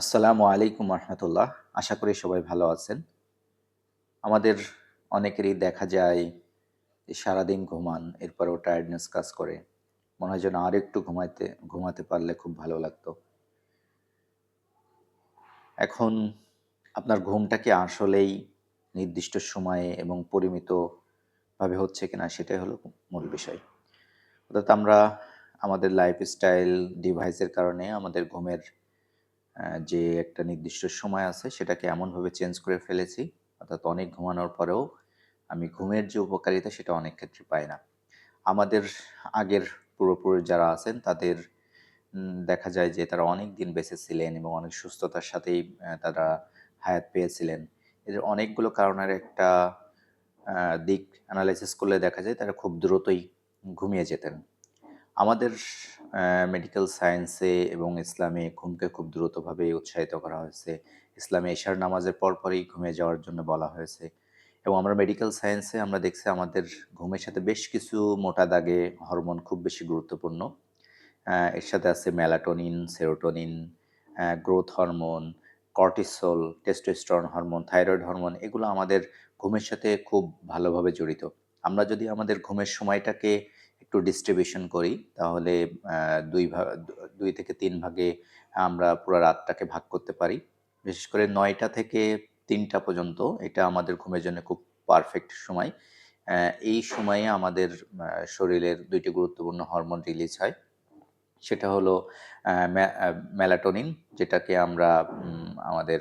আসসালামু আলাইকুম রহমতুল্লাহ। আশা করি সবাই ভালো আছেন। আমাদের অনেকেরই দেখা যায় সারাদিন ঘুমান, এরপরেও টায়ার্ডনেস কাজ করে। মনে হয় যেন আর একটু ঘুমাইতে, ঘুমাতে পারলে খুব ভালো লাগতো। এখন আপনার ঘুমটা কি আসলেই নির্দিষ্ট সময়ে এবং পরিমিতভাবে হচ্ছে কিনা সেটাই হলো মূল বিষয়। অর্থাৎ আমরা আমাদের লাইফস্টাইল ডিভাইসের কারণে আমাদের ঘুমের যে একটা নির্দিষ্ট সময় আছে সেটাকে এমনভাবে চেঞ্জ করে ফেলেছি, অর্থাৎ অনেক ঘুমানোর পরেও আমি ঘুমের যে উপকারিতা সেটা অনেক ক্ষেত্রে পাই না। আমাদের আগের পূর্বপুরুষ যারা আছেন তাদের দেখা যায় যে তারা অনেক দিন বেঁচে ছিলেন এবং অনেক সুস্থতার সাথেই তারা হায়াত পেয়েছিলেন। এদের অনেকগুলো কারণের একটা দিক অ্যানালাইসিস করলে দেখা যায় তারা খুব দ্রুতই ঘুমিয়ে যেতেন। আমাদের মেডিকেল সায়েন্সে এবং ইসলামে ঘুমকে খুব দ্রুতভাবে উৎসাহিত করা হয়েছে। ইসলামে এশার নামাজের পরপরই ঘুমিয়ে যাওয়ার জন্য বলা হয়েছে। এবং আমরা মেডিকেল সায়েন্সে আমরা দেখছি আমাদের ঘুমের সাথে বেশ কিছু মোটা দাগে হরমোন খুব বেশি গুরুত্বপূর্ণ। এর সাথে আছে melatonin serotonin growth hormone cortisol testosterone hormone thyroid hormone এগুলো আমাদের ঘুমের সাথে খুব ভালোভাবে জড়িত। আমরা যদি আমাদের ঘুমের সময়টাকে একটু ডিস্ট্রিবিউশন করি, তাহলে দুই ভাগ দুই থেকে তিন ভাগে আমরা পুরো রাতটাকে ভাগ করতে পারি। বিশেষ করে নয়টা থেকে তিনটা পর্যন্ত, এটা আমাদের ঘুমের জন্য খুব পারফেক্ট সময়। এই সময়ে আমাদের শরীরের দুইটি গুরুত্বপূর্ণ হরমোন রিলিজ হয়। সেটা হলো মেলাটোনিন যেটাকে আমরা আমাদের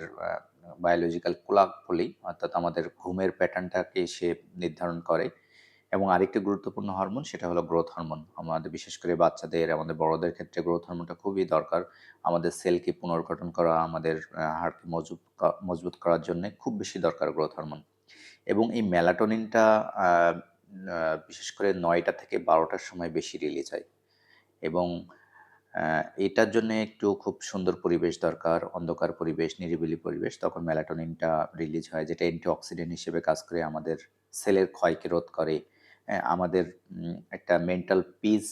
বায়োলজিক্যাল ক্লক বলি, অর্থাৎ আমাদের ঘুমের প্যাটার্নটাকে সে নির্ধারণ করে। এবং আরেকটি গুরুত্বপূর্ণ হরমোন সেটা হলো গ্রোথ হরমোন আমাদের, বিশেষ করে বাচ্চাদের, আমাদের বড়দের ক্ষেত্রে গ্রোথ হরমোনটা খুবই দরকার। আমাদের সেলকে পুনর্গঠন করা, আমাদের হাড়কে মজবুত মজবুত করার জন্য খুব বেশি দরকার গ্রোথ হরমোন এবং এই মেলাটোনিনটা বিশেষ করে নয়টা থেকে বারোটার সময় বেশি রিলিজ হয়। এবং এটার জন্য একটু খুব সুন্দর পরিবেশ দরকার, অন্ধকার পরিবেশ, নিরিবিলি পরিবেশ। তখন মেলাটোনিনটা রিলিজ হয়, যেটা অ্যান্টিঅক্সিডেন্ট হিসেবে কাজ করে আমাদের সেলের ক্ষয়কে রোধ করে। আমাদের একটা মেন্টাল পিস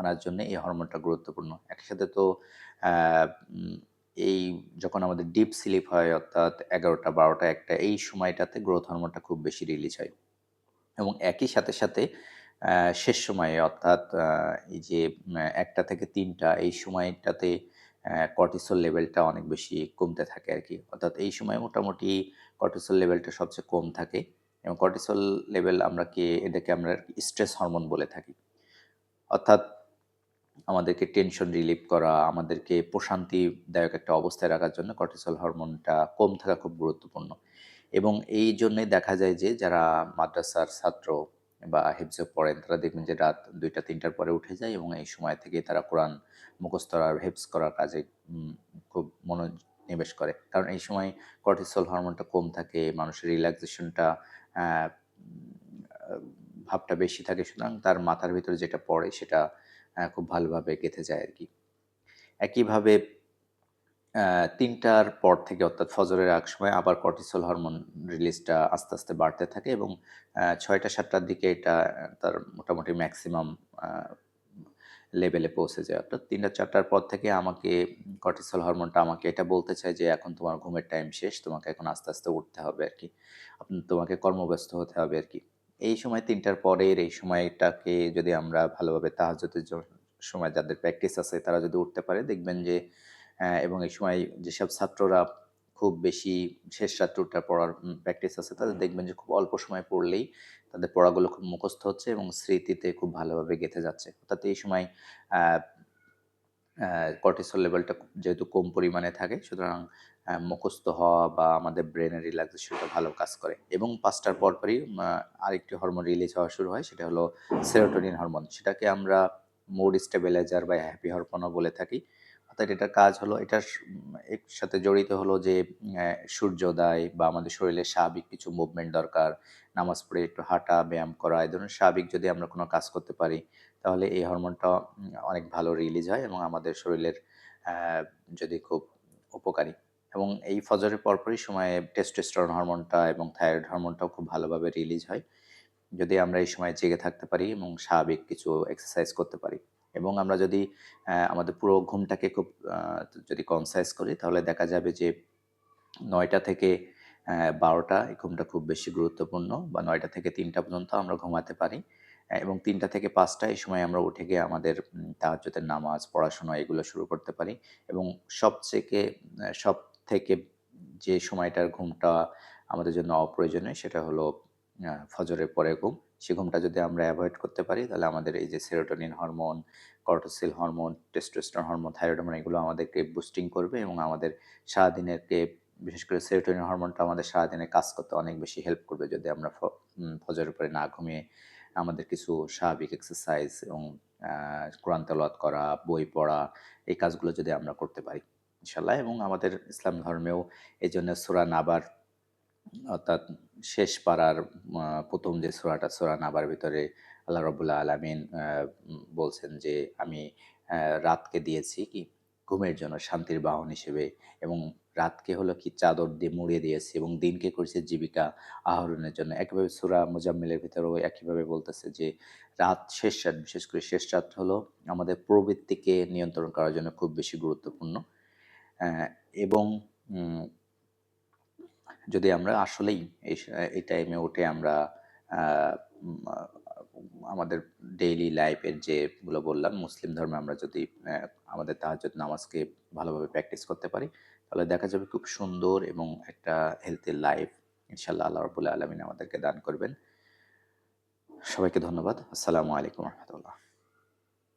আনার জন্য এই হরমোনটা গুরুত্বপূর্ণ। একসাথে তো এই যখন আমাদের ডিপ স্লিপ হয়, অর্থাৎ এগারোটা, বারোটা, একটা, এই সময়টাতে গ্রোথ হরমোনটা খুব বেশি রিলিজ হয়। এবং একই সাথে সাথে শেষ সময়ে, অর্থাৎ এই যে একটা থেকে তিনটা, এই সময়টাতে কর্টিসল লেভেলটা অনেক বেশি কমতে থাকে আর কি অর্থাৎ এই সময় মোটামুটি কর্টিসল লেভেলটা সবচেয়ে কম থাকে। এবং কর্টিসল লেভেল আমরা কি এটাকে আমরা স্ট্রেস হরমোন বলে থাকি। অর্থাৎ আমাদেরকে টেনশন রিলিভ করা, আমাদেরকে প্রশান্তিদায়ক একটা অবস্থায় রাখার জন্য কর্টিসল হরমোনটা কম থাকা খুব গুরুত্বপূর্ণ। এবং এই জন্যই দেখা যায় যে, যারা মাদ্রাসার ছাত্র বা হেফজে পড়েন, তারা দেখবেন যে রাত দুইটা, তিনটার পরে উঠে যায় এবং এই সময় থেকে তারা কোরআন মুখস্থ আর হেফজ করার কাজে খুব খুব মনোনিবেশ করে। কারণ এই সময় কর্টিসল হরমোনটা কম থাকে, মানুষের রিল্যাক্সেশনটা ভাবটা বেশি থাকে। সুতরাং তার মাথার ভিতরে যেটা পড়ে সেটা খুব ভালোভাবে গেঁথে যায় আর কি একইভাবে তিনটার পর থেকে অর্থাৎ ফজরের আগ সময় আবার কর্টিসল হরমোন রিলিজটা আস্তে আস্তে বাড়তে থাকে এবং ছয়টা সাতটার দিকে এটা, তার মোটামুটি ম্যাক্সিমাম লেভেলে পৌঁছে যায়। অর্থাৎ তিনটা চারটার পর থেকে আমাকে কর্টিসল হরমোনটা আমাকে এটা বলতে চায় যে, এখন তোমার ঘুমের টাইম শেষ, তোমাকে এখন আস্তে আস্তে উঠতে হবে আর কি তোমাকে কর্মব্যস্ত হতে হবে আর কি এই সময় তিনটার পরের এই সময়টাকে যদি আমরা ভালোভাবে তাহাজতের সময় যাদের প্র্যাকটিস আছে, তারা যদি উঠতে পারে, দেখবেন যে এবং এই সময় যেসব ছাত্ররা খুব বেশি শেষ রাত্রটা পড়ার প্র্যাকটিস আছে। তাদের দেখবেন যে খুব অল্প সময় পড়লেই তাদের পড়াগুলো খুব মুখস্থ হচ্ছে এবং স্মৃতিতে খুব ভালোভাবে গেঁথে যাচ্ছে। অর্থাৎ এই সময় কর্টিসল লেভেলটা যেহেতু কম পরিমাণে থাকে সুতরাং মুখস্থ হওয়া বা আমাদের ব্রেনের রিল্যাক্সেশনটা ভালো কাজ করে। এবং পাঁচটার পরপরই আরেকটি হরমোন রিলিজ হওয়া শুরু হয় সেটা হলো সেরোটোনিন হরমোন সেটাকে আমরা মুড স্টেবিলাইজার বা হ্যাপি হরমোনও বলে থাকি। অর্থাৎ এটার কাজ হলো, এটার এর সাথে জড়িত হলো যে সূর্যোদয় বা আমাদের শরীরে স্বাভাবিক কিছু মুভমেন্ট দরকার, নামাজ পড়ে একটু হাঁটা, ব্যায়াম করা, এই ধরনের স্বাভাবিক যদি আমরা কোনো কাজ করতে পারি, তাহলে এই হরমোনটা অনেক ভালো রিলিজ হয় এবং আমাদের শরীরের যদি খুব উপকারী। এবং এই ফজরের পরপরই সময়ে টেস্টোস্টেরন হরমোনটা এবং থাইরয়েড হরমোনটাও খুব ভালোভাবে রিলিজ হয়। যদি আমরা এই সময় জেগে থাকতে পারি এবং স্বাভাবিক কিছু এক্সারসাইজ করতে পারি। এবং আমরা যদি আমাদের পুরো ঘুমটাকে খুব যদি কনসাইজ করি, তাহলে দেখা যাবে যে নয়টা থেকে বারোটা এই ঘুমটা খুব বেশি গুরুত্বপূর্ণ বা নয়টা থেকে তিনটা পর্যন্ত আমরা ঘুমাতে পারি। এবং তিনটা থেকে পাঁচটা এই সময় আমরা উঠে গিয়ে আমাদের তাহাজ্জুদের নামাজ, পড়াশোনা এগুলো শুরু করতে পারি। এবং সবথেকে সব থেকে যে সময়টার ঘুমটা আমাদের জন্য অপ্রয়োজনীয় সেটা হলো ফজরের পরে ঘুম। সে ঘুমটা যদি আমরা অ্যাভয়েড করতে পারি, তাহলে আমাদের এই যে serotonin hormone cortisol hormone testosterone hormone thyroid hormone এগুলো আমাদেরকে বুস্টিং করবে এবং আমাদের সারাদিনেরকে, বিশেষ করে সেরোটোনিন হরমোনটা আমাদের সারাদিনে কাজ করতে অনেক বেশি হেল্প করবে যদি আমরা ফজরের পরে না ঘুমিয়ে আমাদের কিছু স্বাভাবিক এক্সারসাইজ এবং কোরআন করা, বই পড়া, এই কাজগুলো যদি আমরা করতে পারি ইনশাল্লাহ এবং আমাদের ইসলাম ধর্মেও এই জন্য সুরা নাবার অর্থাৎ শেষ পাড়ার প্রথম যে সূরাটা, সূরা নাবার ভিতরে আল্লাহ রবুল্লা আলমিন বলছেন যে আমি রাতকে দিয়েছি কি? ঘুমের জন্য, শান্তির বাহন হিসেবে। এবং রাতকে হলো কি? চাদর দিয়ে মুড়িয়ে দিয়েছি এবং দিনকে করেছে জীবিকা আহরণের জন্য। একইভাবে সূরা মুজাম্মিলের ভিতরেও একইভাবে বলতেছে যে, রাত শেষ রাত বিশেষ করে শেষ রাত হলো আমাদের প্রবৃত্তিকে নিয়ন্ত্রণ করার জন্য খুব বেশি গুরুত্বপূর্ণ। এবং যদি আমরা আসলেই এই টাইমে উঠে আমরা আমাদের ডেইলি লাইফের যেগুলো বললাম, মুসলিম ধর্মে আমরা যদি আমাদের তাহাজ্জুদ নামাজকে ভালোভাবে প্র্যাকটিস করতে পারি, তাহলে দেখা যাবে খুব সুন্দর এবং একটা হেলথি লাইফ ইনশাল্লাহ আল্লাহ রবুল্লাহ আলমিন আমাদেরকে দান করবেন। সবাইকে ধন্যবাদ। আসসালামু আলাইকুম রহমতুল্লাহ।